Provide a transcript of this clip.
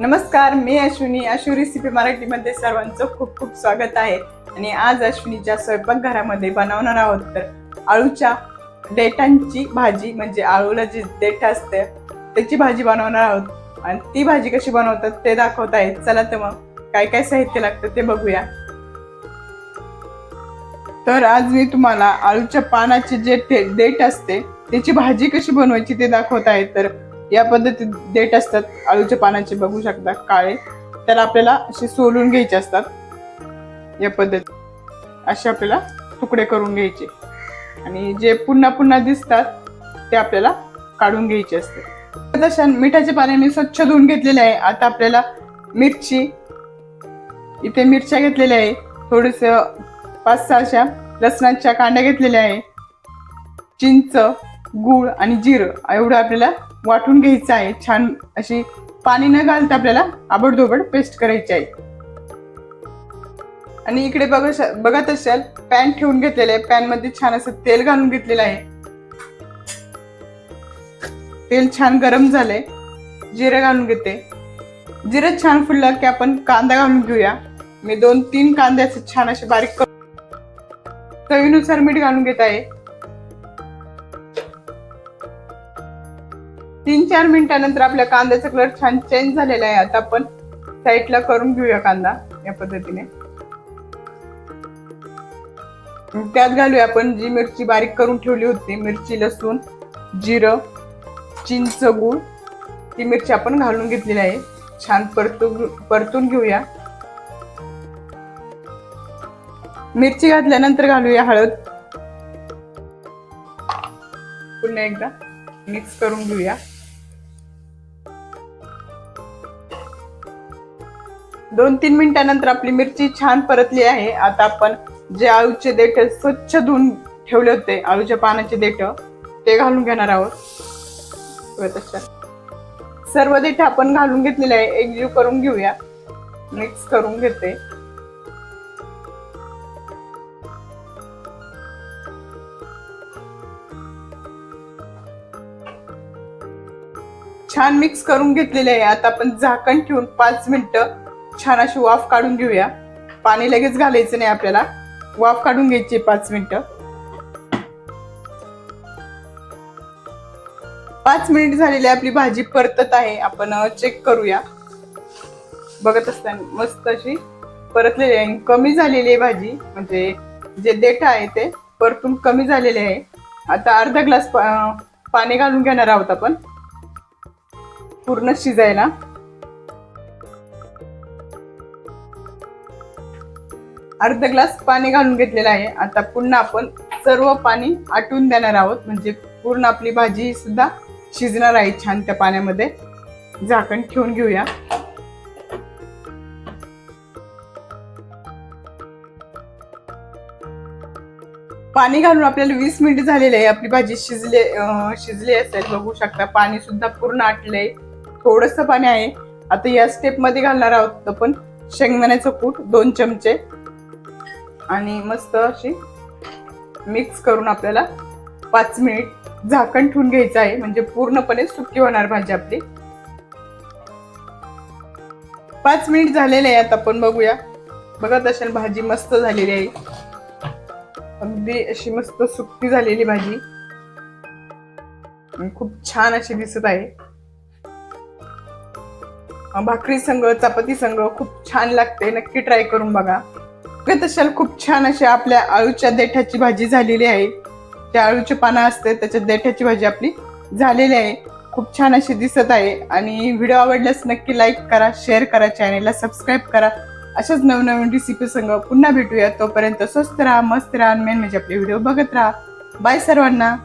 नमस्कार मी अश्विनी. अश्वी रेसिपी मराठीमध्ये सर्वांचं खूप खूप स्वागत आहे. आणि आज अश्विनीच्या स्वयंपाकघरामध्ये बनवणार आहोत तर आळूच्या देठांची भाजी म्हणजे आळूला जी देठ असते त्याची भाजी बनवणार आहोत. आणि ती भाजी कशी बनवतात ते दाखवत आहेत. चला तर मग काय काय साहित्य लागतं ते बघूया. तर आज मी तुम्हाला आळूच्या पानाचे जे देठ असते त्याची भाजी कशी बनवायची ते दाखवत आहे. तर या पद्धतीत देठ असतात. आळूच्या पानाचे बघू शकता काळे. त्याला आपल्याला असे सोलून घ्यायचे असतात. या पद्धतीत. असे आपल्याला तुकडे करून घ्यायचे. आणि जे पुन्हा पुन्हा दिसतात ते आपल्याला काढून घ्यायचे असते. तशा पाने मी स्वच्छ धुवून घेतलेले आहे. आता आपल्याला मिरची इथे मिरच्या घेतलेल्या आहे. थोडंसं पाच सहा अशा लसणाच्या कांड्या घेतलेल्या आहे. चिंच गूळ आणि जिरं. एवढं आपल्याला वाटून घ्यायचं आहे. छान अशी पाणी न घालता आपल्याला आबडधोबड पेस्ट करायची आहे. आणि इकडे बघ बघत असाल पॅन ठेवून घेतलेलं आहे. पॅनमध्ये छान असं तेल घालून घेतलेलं आहे. तेल छान गरम झालंय. जिरं घालून घेते. जिरं छान फुललं की आपण कांदा घालून घेऊया. मी दोन तीन कांद्याचे छान असे बारीक करून चवीनुसार मीठ घालून घेत आहे. तीन चार मिनिटानंतर आपल्या कांद्याचा कलर छान चेंज झालेला आहे आता आपण साईडला करून घेऊया कांदा या पद्धतीने. त्यात घालूया आपण जी मिरची बारीक करून ठेवली होती मिरची लसूण जिरं चिंच गूळ ती मिरची आपण घालून घेतलेली आहे. छान परतून परतून घेऊया. मिरची घातल्यानंतर घालूया हळद. पुन्हा एकदा. मिक्स करून घेऊया. दोन तीन मिनिटानंतर आपली मिरची छान परतली आहे. आता आपण जे आळूचे देठ स्वच्छ धुवून ठेवले होते आळूच्या पानाचे देठ ते घालून घेणार आहोत. सर्व देठ आपण घालून घेतलेले आहे. एकजीव करून घेऊया. मिक्स करून घेते. छान मिक्स करून घेतलेले आहे. आता आपण झाकण ठेवून पाच मिनटं छान अशी वाफ काढून घेऊया. पाणी लगेच घालायचं नाही आपल्याला. वाफ काढून घ्यायची पाच मिनिटं. पाच मिनिट झालेली आपली भाजी परतत आहे. आपण चेक करूया. बघत असताना मस्त अशी परतलेली आहे. कमी झालेली आहे भाजी. म्हणजे जे देठ आहे ते परतून कमी झालेले आहे. आता अर्धा ग्लास पाणी घालून घेणार आहोत आपण. पूर्ण शिजायला. अर्ध ग्लास पाणी घालून घेतलेलं आहे. आता पुन्हा आपण सर्व पाणी आटून देणार आहोत. म्हणजे पूर्ण आपली भाजी सुद्धा शिजणार आहे छान त्या पाण्यामध्ये. झाकण ठेवून घेऊया. पाणी घालून आपल्याला वीस मिनिट झालेले आहे. आपली भाजी शिजले अं, शिजली असेल. बघू शकता पाणी सुद्धा पूर्ण आटलंय. थोडस पाणी आहे. आता या स्टेपमध्ये घालणार आहोत आपण शेंगदाण्याचं कूट दोन चमचे आणि मस्त अशी मिक्स करून आपल्याला पाच मिनिट झाकण ठेवून घ्यायचं आहे. म्हणजे पूर्णपणे सुकी होणार भाजी आपली. पाच मिनिट झालेले आहेत आपण बघूया. बघत असेल भाजी मस्त झालेली आहे. अगदी अशी मस्त सुकी झालेली भाजी. खूप छान अशी दिसत आहे. भाकरी संघ चपाती संघ खूप छान लागते. नक्की ट्राय करून बघा. बघत असाल खूप छान अशी आपल्या आळूच्या देठाची भाजी झालेली आहे. त्या आळूचे पानं असते त्याच्या देठाची भाजी आपली झालेली आहे. खूप छान अशी दिसत आहे. आणि व्हिडिओ आवडल्यास नक्की लाईक करा शेअर करा चॅनेलला सबस्क्राईब करा. अशाच नवनवीन रेसिपी संघ पुन्हा भेटूया. तोपर्यंत स्वस्त राहा मस्त राहा मेन म्हणजे आपले व्हिडिओ बघत राहा. बाय सर्वांना.